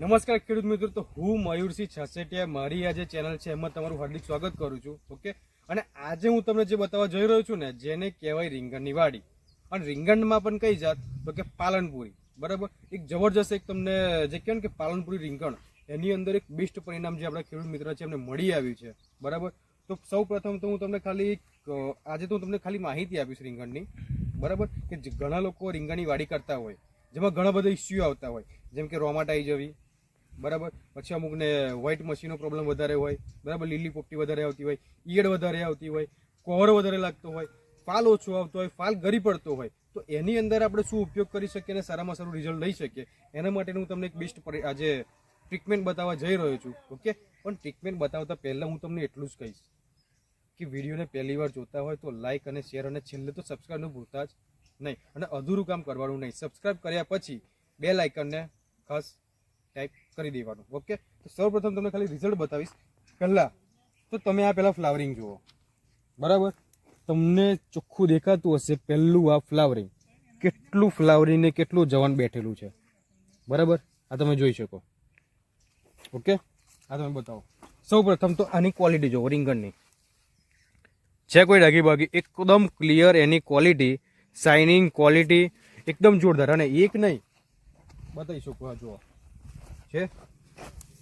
નમસ્કાર ખેડૂત મિત્રો, તો હું મયુરસિંહ છસેટિયા, મારી આ જે ચેનલ છે, એમાં તમારું હાર્દિક સ્વાગત કરું છું, ઓકે? અને આજે હું તમને જે બતાવવા જઈ રહ્યો છું ને, જેને કહેવાય રીંગણની વાડી અને રીંગણમાં પણ કઈ જાત? તો કે પાલનપુરી, બરાબર? એક જબરજસ્ત એક તમને જે કહેવાય કે પાલનપુરી રીંગણ, એની અંદર એક બેસ્ટ પરિણામ જે આપણા ખેડૂત મિત્ર છે, એમને મળી આવ્યું છે, બરાબર? તો સૌ પ્રથમ તો હું તમને ખાલી આજે તો હું તમને ખાલી માહિતી આપીશ રીંગણની, બરાબર? કે ઘણા લોકો રીંગણની વાડી કરતા હોય, જેમાં ઘણા બધા ઇસ્યુ આવતા હોય, જેમ કે રોમાટ આવી જવી બરાબર? પછી અમુકને વ્હાઇટ મશીનો પ્રોબ્લેમ વધારે હોય, બરાબર? લીલી પોપટી વધારે આવતી હોય, ઈયળ વધારે આવતી હોય કોહર વધારે લાગતો હોય, ફાલ ઓછો આવતો હોય, ફાલ ગરી પડતો હોય, તો એની અંદર આપણે શું ઉપયોગ કરી શકીએ અને સારામાં સારું રિઝલ્ટ લઈ શકીએ? એના માટે હું તમને એક બેસ્ટ આજે ટ્રીટમેન્ટ બતાવવા જઈ રહ્યો છું ઓકે પણ ટ્રીટમેન્ટ બતાવતા પહેલાં હું તમને એટલું જ કહીશ કે વિડીયોને પહેલી વાર જોતા હોય તો લાઇક અને શેર અને છેલ્લે તો સબસ્ક્રાઈબનું ભૂલતા જ નહીં. અને અધૂરું કામ કરવાનું નહીં. સબસ્ક્રાઈબ કર્યા પછી બે લાઇકનને ખાસ ટાઈપ કરી દેવાનું. ઓકે તો સૌપ્રથમ તમને ખાલી રિઝલ્ટ બતાવીશ. પહેલાં, તો તમે આ પહેલાં ફ્લાવરિંગ જુઓ. બરાબર? તમને ચોખ્ખું દેખાતું હશે પહેલું આ ફ્લાવરિંગ કેટલું ફ્લાવરિંગ ને કેટલું જવાન બેઠેલું છે. બરાબર? આ તમે જોઈ શકો. ઓકે આ તમે બતાવો. સૌ પ્રથમ તો આની ક્વોલિટી જુઓ, રીંગણની. છે કોઈ ડાગી બાગી એકદમ ક્લિયર એની ક્વોલિટી શાઇનિંગ ક્વોલિટી એકદમ જોરદાર. અને એક નહીં. બતાવી શકો આ જુઓ. છે?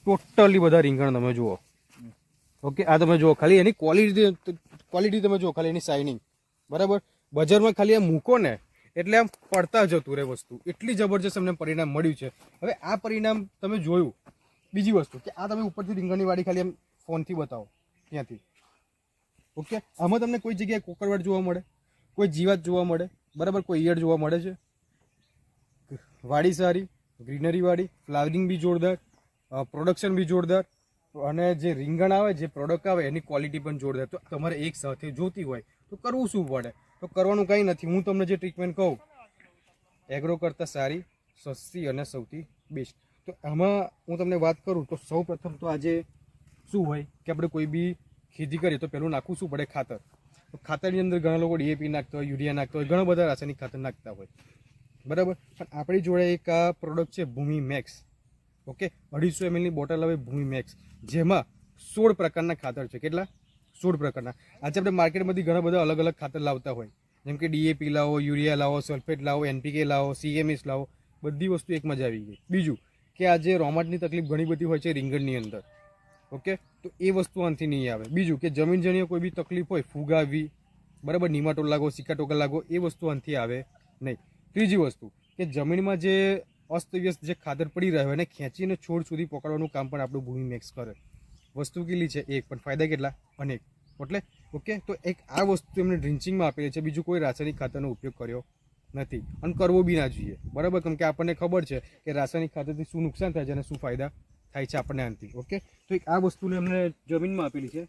ટોટલી બધા રીંગણ તમે જુઓ. ઓકે આ તમે જુઓ, ખાલી એની ક્વોલિટી ક્વોલિટી તમે જુઓ, ખાલી એની શાઇનિંગ બરાબર? બજારમાં ખાલી આમ મૂકો ને, એટલે આમ પડતા જતું રહે વસ્તુ. એટલી જબરજસ્ત અમને પરિણામ મળ્યું છે. હવે આ પરિણામ તમે જોયું. બીજી વસ્તુ કે આ તમે ઉપરથી રીંગણની વાડી ખાલી એમ ફોનથી બતાવો, ત્યાંથી. ઓકે આમાં તમને કોઈ જગ્યાએ કોકરવાડ જોવા મળે, કોઈ જીવાત જોવા મળે, બરાબર? કોઈ ઈયળ જોવા મળે છે. વાડી સારી ગ્રીનરી વાળી ફ્લાવરિંગ બી જોરદાર પ્રોડક્શન બી જોરદાર, અને જે રીંગણ આવે, જે પ્રોડક્ટ આવે, એની ક્વોલિટી પણ જોરદાર. તો તમારે એક સાથે જોતી હોય, તો કરવું શું પડે? તો કરવાનું કંઈ નથી. હું તમને જે ટ્રીટમેન્ટ કહું, એગ્રો કરતાં સારી, સસ્તી અને સૌથી બેસ્ટ. તો આમાં હું તમને વાત કરું, તો સૌ પ્રથમ તો આજે શું હોય કે આપણે કોઈ બી ખેતી કરીએ, તો પહેલું નાખવું શું પડે? ખાતર. તો ખાતરની અંદર ઘણા લોકો ડીએપી નાખતા હોય, યુરિયા નાખતા હોય, ઘણા બધા રાસાયણિક ખાતર નાખતા હોય. બરાબર? પણ આપણી જોડે એક આ પ્રોડક્ટ છે ભૂમિ મેક્સ. ઓકે? અઢીસો એમએલની બોટલ આવે ભૂમિ મેક્સ. જેમાં સોળ પ્રકારના ખાતર છે. કેટલા? સોળ પ્રકારના. આજે આપણે માર્કેટમાંથી ઘણા બધા અલગ અલગ ખાતર લાવતા હોય. જેમ કે ડીએપી લાવો, યુરિયા લાવો સલ્ફેટ લાવો એનપીકે લાવો સીએમએસ લાવો, બધી વસ્તુ એક મજા આવી ગઈ. બીજું કે આજે રોમાટની તકલીફ ઘણી બધી હોય છે રીંગણની અંદર. ઓકે? તો એ વસ્તુ આનાથી નહીં આવે. બીજું કે જમીન જણીય કોઈ બી તકલીફ હોય, ફુગાવી, બરાબર નીમાટો લાગો સિકાટોકા લાગો, એ વસ્તુ આનાથી આવે નહીં. ત્રીજી વસ્તુ, કે જમીનમાં જે અસ્તવ્યસ્ત જે ખાતર પડી રહ્યો એને ખેંચીને છોડ સુધી પકડવાનું કામ પણ આપણું ભૂમિ મેક્સ કરે. વસ્તુ કેટલી છે? એક. પણ ફાયદા કેટલા? અનેક. એટલે ઓકે? તો એક આ વસ્તુ એમને ડ્રિન્ચિંગમાં આપેલી છે. બીજું કોઈ રાસાયણિક ખાતરનો ઉપયોગ કર્યો નથી. અને કરવો બી ના જોઈએ. બરાબર? કેમ કે આપણને ખબર છે કે રાસાયણિક ખાતરથી શું નુકસાન થાય છે અને શું ફાયદા થાય છે આપણને આનાથી. ઓકે? તો એક આ વસ્તુને એમને જમીનમાં આપેલી છે.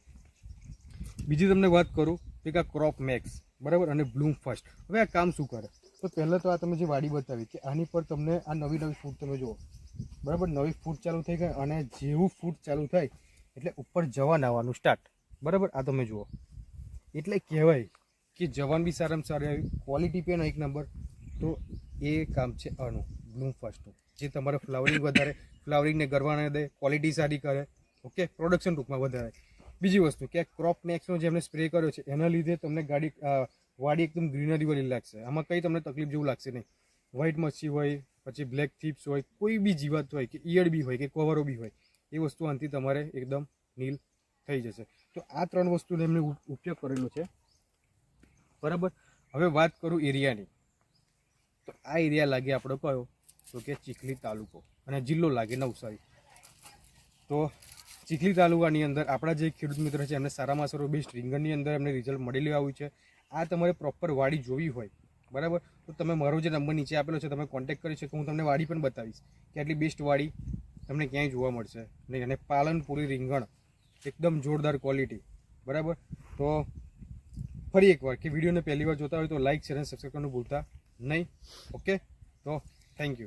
બીજી તમને વાત કરું, એક આ ક્રોપ મેક્સ બરાબર? અને બ્લૂમ ફર્સ્ટ હવે આ કામ શું કરે? તો પહેલાં તો આ તમે જે વાડી બતાવી કે આની પર તમને આ નવી નવી ફૂડ તમે જુઓ. બરાબર? નવી ફૂડ ચાલુ થઈ ગઈ અને જેવું ફૂડ ચાલુ થાય એટલે ઉપર જવાન આવવાનું સ્ટાર્ટ બરાબર? આ તમે જુઓ. એટલે કહેવાય કે જવાન બી સારામાં સારી આવી. ક્વોલિટી પણ એક નંબર તો એ કામ છે આનું. બ્લૂમ ફર્સ્ટનું જે તમારે ફ્લાવરિંગ વધારે ફ્લાવરિંગને ગરવાને દે ક્વોલિટી સારી કરે. ઓકે પ્રોડક્શન ટૂંકમાં વધારે. બીજી વસ્તુ કે ક્રોપ મેક્સનો જે એમને સ્પ્રે કર્યો છે, એના લીધે તમને ગાડી વાડી એકદમ ગ્રીનરી વાળી લાગશે. આમાં કંઈ તમને તકલીફ જેવું લાગશે નહીં. વ્હાઇટ મચ્છી હોય, પછી બ્લેક થીપ્સ હોય, કોઈ બી જીવાત હોય, કે ઈયળ બી હોય, કે કવરો બી હોય, એ વસ્તુ આનાથી તમારે એકદમ નીલ થઈ જશે. તો આ ત્રણ વસ્તુનો એમને ઉપ- ઉપયોગ કરેલો છે. બરાબર? હવે વાત કરું એરિયાની. તો આ એરિયા લાગે આપણો કયો? તો કે ચીખલી તાલુકો. અને જિલ્લો લાગે નવસારી. તો ચીખલી તાલુકાની અંદર આપણા જે ખેડૂત મિત્ર છે, એમને સારામાં સારું બેસ્ટ રીંગણની અંદર એમને રિઝલ્ટ મળેલું આવ્યું છે. આ તમારે પ્રોપર વાડી જોવી હોય. બરાબર? તો તમે મારો જે નંબર નીચે આપેલો છે, તમે કોન્ટેક્ટ કરી શકો હું તમને વાડી પણ બતાવીશ કે આટલી બેસ્ટ વાડી તમને ક્યાંય જોવા મળશે. નહીં અને પાલનપુરી રીંગણ. એકદમ જોરદાર ક્વોલિટી બરાબર? તો ફરી એકવાર કે વિડીયોને પહેલી વાર જોતા હોય તો લાઇક શેર અને સબસ્ક્રાઈબ કરવાનું ભૂલતા નહીં. ઓકે તો થેન્ક યુ